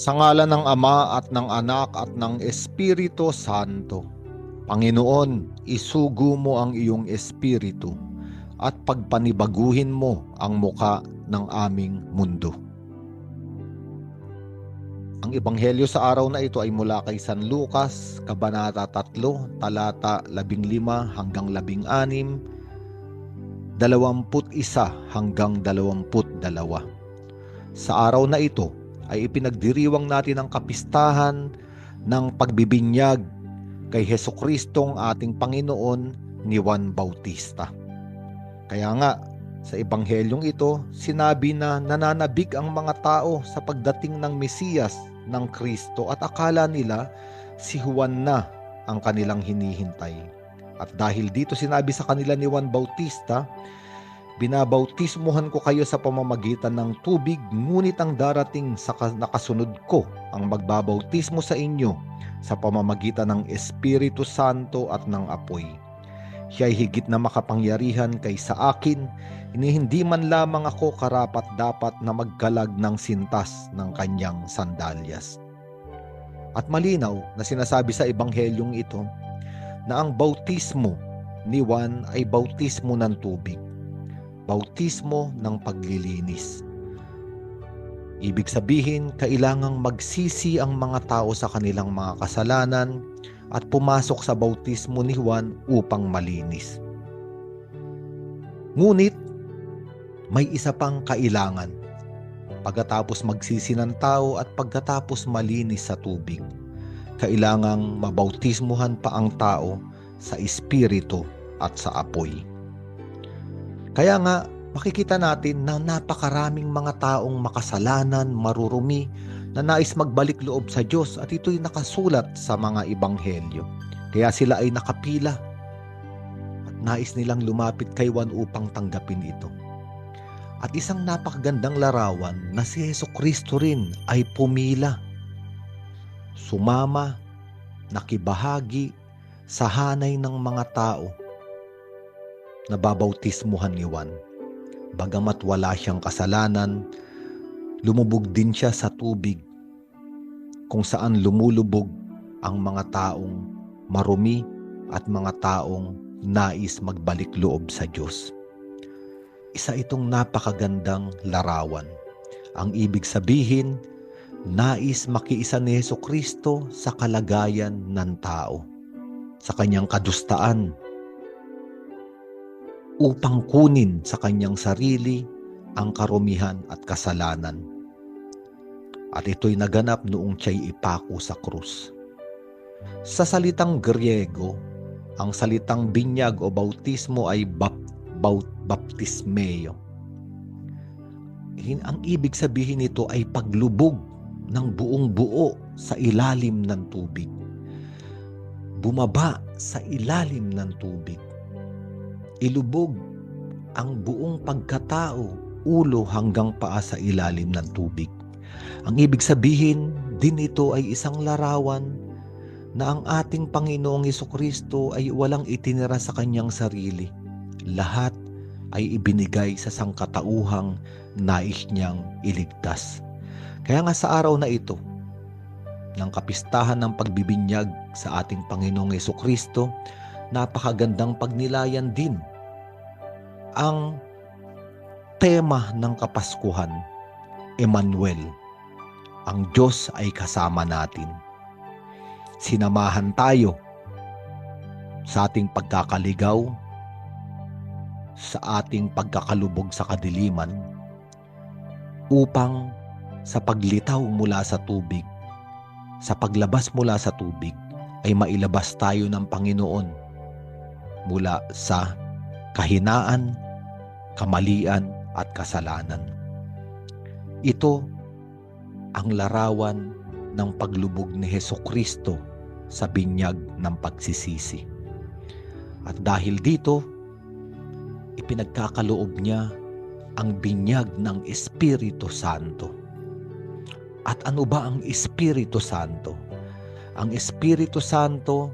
Sa ngala ng Ama at ng Anak at ng Espiritu Santo. Panginoon, isugo mo ang iyong espiritu at pagpanibaguhin mo ang muka ng aming mundo. Ang ebanghelyo sa araw na ito ay mula kay San Lucas, Kabanata 3, talata 15 hanggang 16, 21 hanggang 22. Sa araw na ito ay ipinagdiriwang natin ang kapistahan ng pagbibinyag kay Heso Kristong ating Panginoon ni Juan Bautista. Kaya nga, sa ebanghelyong ito, sinabi na nananabig ang mga tao sa pagdating ng Mesiyas ng Kristo at akala nila si Juan na ang kanilang hinihintay. At dahil dito sinabi sa kanila ni Juan Bautista, Binabautismuhan ko kayo sa pamamagitan ng tubig, ngunit ang darating sa nakasunod ko ang magbabautismo sa inyo sa pamamagitan ng Espiritu Santo at ng apoy. Siya ay higit na makapangyarihan kaysa akin, ini hindi man lamang ako karapat dapat na magkalag ng sintas ng kanyang sandalyas. At malinaw na sinasabi sa ebanghelyong ito na ang bautismo ni Juan ay bautismo ng tubig bautismo ng paglilinis. Ibig sabihin, kailangang magsisi ang mga tao sa kanilang mga kasalanan at pumasok sa bautismo ni Juan upang malinis. Ngunit, may isa pang kailangan pagkatapos magsisi ng tao at pagkatapos malinis sa tubig. Kailangang mabautismuhan pa ang tao sa espiritu at sa apoy. Kaya nga, makikita natin na napakaraming mga taong makasalanan, marurumi, na nais magbalik loob sa Diyos at ito'y nakasulat sa mga ibanghelyo. Kaya sila ay nakapila at nais nilang lumapit kay Juan upang tanggapin ito. At isang napakagandang larawan na si Yeso Kristo rin ay pumila. Sumama, nakibahagi sa hanay ng mga tao nababautismuhan ni Juan. Bagamat wala siyang kasalanan, lumubog din siya sa tubig kung saan lumulubog ang mga taong marumi at mga taong nais magbalik loob sa Diyos. Isa itong napakagandang larawan. Ang ibig sabihin, nais makiisa ni Yeso Kristo sa kalagayan ng tao, sa kanyang kadustaan, upang kunin sa kanyang sarili ang karumihan at kasalanan. At ito'y naganap noong siya'y ipako sa krus. Sa salitang Griego, ang salitang binyag o bautismo ay bap, baut, baptismeo. Ang ibig sabihin nito ay paglubog ng buong buo sa ilalim ng tubig. Bumaba sa ilalim ng tubig ilubog ang buong pagkatao, ulo hanggang paa sa ilalim ng tubig. Ang ibig sabihin din ito ay isang larawan na ang ating Panginoong Kristo ay walang itinira sa kanyang sarili. Lahat ay ibinigay sa sangkatauhang nais niyang iligtas. Kaya nga sa araw na ito, ng kapistahan ng pagbibinyag sa ating Panginoong Kristo, napakagandang pagnilayan din ang tema ng Kapaskuhan, Emmanuel, ang Diyos ay kasama natin. Sinamahan tayo sa ating pagkakaligaw, sa ating pagkakalubog sa kadiliman, upang sa paglitaw mula sa tubig, sa paglabas mula sa tubig, ay mailabas tayo ng Panginoon mula sa kahinaan, kamalian at kasalanan. Ito ang larawan ng paglubog ni Heso Kristo sa binyag ng pagsisisi. At dahil dito, ipinagkakaloob niya ang binyag ng Espiritu Santo. At ano ba ang Espiritu Santo? Ang Espiritu Santo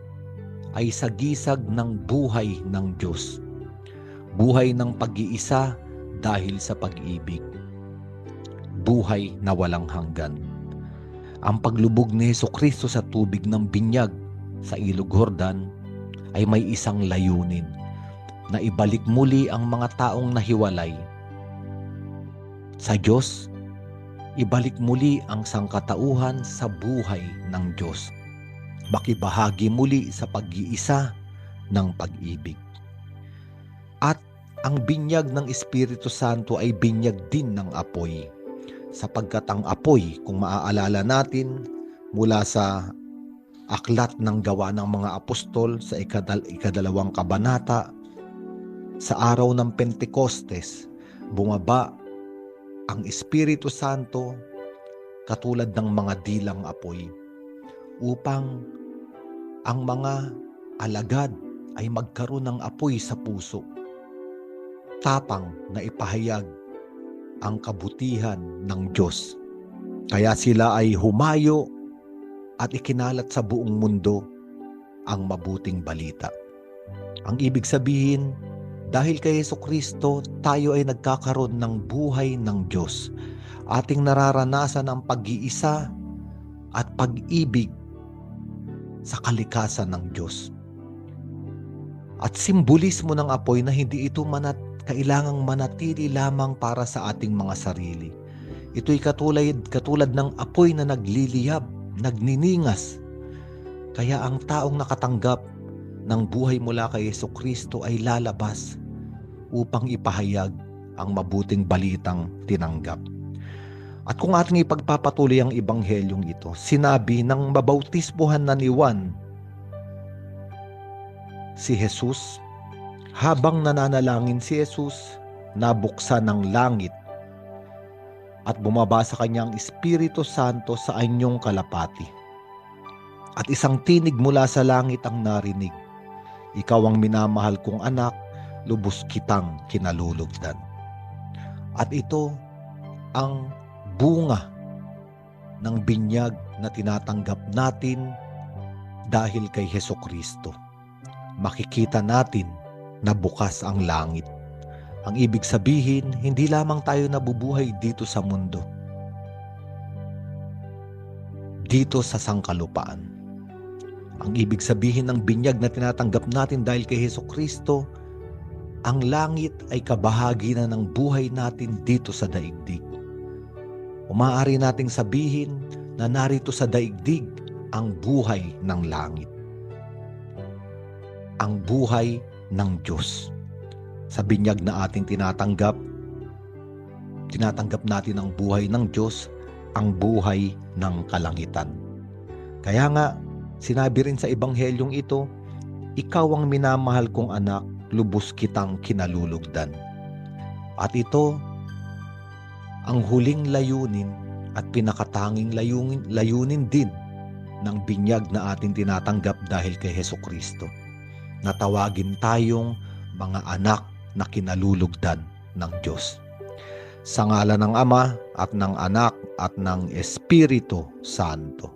ay sagisag ng buhay ng Diyos Buhay ng pag-iisa dahil sa pag-ibig. Buhay na walang hanggan. Ang paglubog ni Heso Kristo sa tubig ng binyag sa Ilog Jordan ay may isang layunin na ibalik muli ang mga taong nahiwalay sa Diyos, ibalik muli ang sangkatauhan sa buhay ng Diyos. Makibahagi muli sa pag-iisa ng pag-ibig. Ang binyag ng Espiritu Santo ay binyag din ng apoy. Sapagkat ang apoy, kung maaalala natin, mula sa aklat ng gawa ng mga apostol sa ikadal, ikadalawang kabanata, sa araw ng Pentecostes, bumaba ang Espiritu Santo katulad ng mga dilang apoy upang ang mga alagad ay magkaroon ng apoy sa puso. Tapang na ipahayag ang kabutihan ng Diyos. Kaya sila ay humayo at ikinalat sa buong mundo ang mabuting balita. Ang ibig sabihin, dahil kay Yeso Kristo, tayo ay nagkakaroon ng buhay ng Diyos. Ating nararanasan ang pag-iisa at pag-ibig sa kalikasan ng Diyos. At simbolismo ng apoy na hindi ito manat, kailangang manatili lamang para sa ating mga sarili. Ito'y katulad, katulad ng apoy na nagliliyab, nagniningas. Kaya ang taong nakatanggap ng buhay mula kay Yeso Kristo ay lalabas upang ipahayag ang mabuting balitang tinanggap. At kung ating ipagpapatuloy ang ibanghelyong ito, sinabi ng mabautismuhan na ni Juan si Jesus, habang nananalangin si Jesus, nabuksan ng langit at bumaba sa kanyang Espiritu Santo sa anyong kalapati. At isang tinig mula sa langit ang narinig ikaw ang minamahal kong anak, lubos kitang kinalulugdan. At ito ang bunga ng binyag na tinatanggap natin dahil kay Heso Kristo. Makikita natin na bukas ang langit. Ang ibig sabihin, hindi lamang tayo nabubuhay dito sa mundo. Dito sa sangkalupaan ang ibig sabihin ng binyag na tinatanggap natin dahil kay Heso Kristo, ang langit ay kabahagi na ng buhay natin dito sa daigdig. Umaari nating sabihin na narito sa daigdig ang buhay ng langit. Ang buhay ng Diyos. Sa binyag na ating tinatanggap, tinatanggap natin ang buhay ng Diyos, ang buhay ng kalangitan. Kaya nga, Sinabi rin sa ebanghelyong ito, Ikaw ang minamahal kong anak, lubos kitang kinalulugdan. At ito, ang huling layunin at pinakatanging layunin, layunin din ng binyag na ating tinatanggap dahil kay Heso Kristo. Natawagin tayong mga anak na kinalulugdan ng Diyos. Sa ngala ng Ama at ng Anak at ng Espiritu Santo.